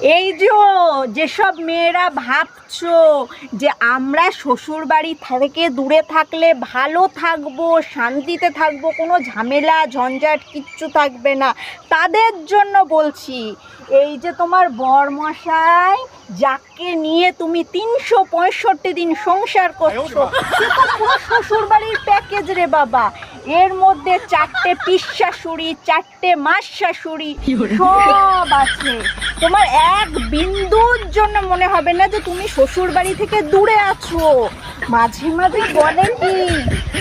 এই যে যেসব মেয়েরা ভাবছ যে আমরা শ্বশুর বাড়ি থেকে দূরে থাকলে ভালো থাকব শান্তিতে থাকব কোনো ঝামেলা ঝঞ্ঝাট কিচ্ছু থাকবে না তাদের জন্য বলছি এই যে তোমার বরমশাই যাকে নিয়ে তুমি তিনশো পঁয়ষট্টি দিন সংসার করছ শ্বশুর বাড়ির প্যাকেজ রে বাবা। এর মধ্যে চারটে পিস শাশুড়ি চারটে মাস শাশুড়ি সব আছে। তোমার এক বিন্দুর জন্য মনে হবে না যে তুমি শ্বশুর বাড়ি থেকে দূরে আছো। মাঝে মাঝে বলে কি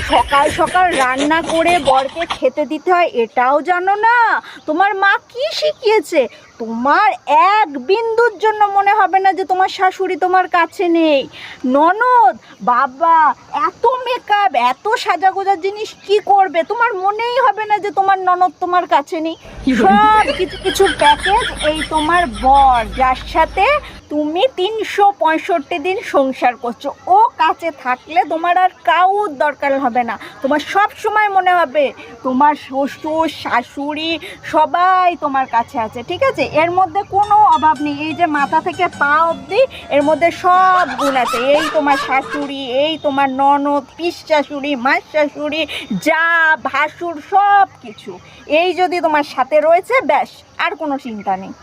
সকাল সকাল রান্না করে বরকে খেতে দিতে হয় এটাও জানো না। তোমার মা কি শিখিয়েছে? তোমার এক বিন্দুর জন্য মনে হবে না যে তোমার শাশুড়ি তোমার কাছে নেই। ননদ বাবা এত মেকআপ এত সাজাগোজার জিনিস কি করবে? তোমার মনেই হবে না যে তোমার ননদ তোমার কাছে নেই। সব কিছু কিছু প্যাকেজ এই তোমার বর যার সাথে তুমি তিনশো পঁয়ষট্টি দিন সংসার করছ। ও কাছে থাকলে তোমার আর কাউর দরকার হবে না। তোমার সব সময় মনে হবে, তোমার শ্বশুর, শাশুড়ি সবাই তোমার কাছে আছে, ঠিক আছে? এর মধ্যে কোনো অভাব নেই। এই যে মাথা থেকে পা অবধি এর মধ্যে সব গুণ আছে। এই তোমার শাশুড়ি, এই তোমার ননদ, পিস শাশুড়ি, মাস শাশুড়ি, যা, ভাসুর সব কিছু এই যদি তোমার সাথে রয়েছে, ব্যাস, আর কোনো চিন্তা নেই।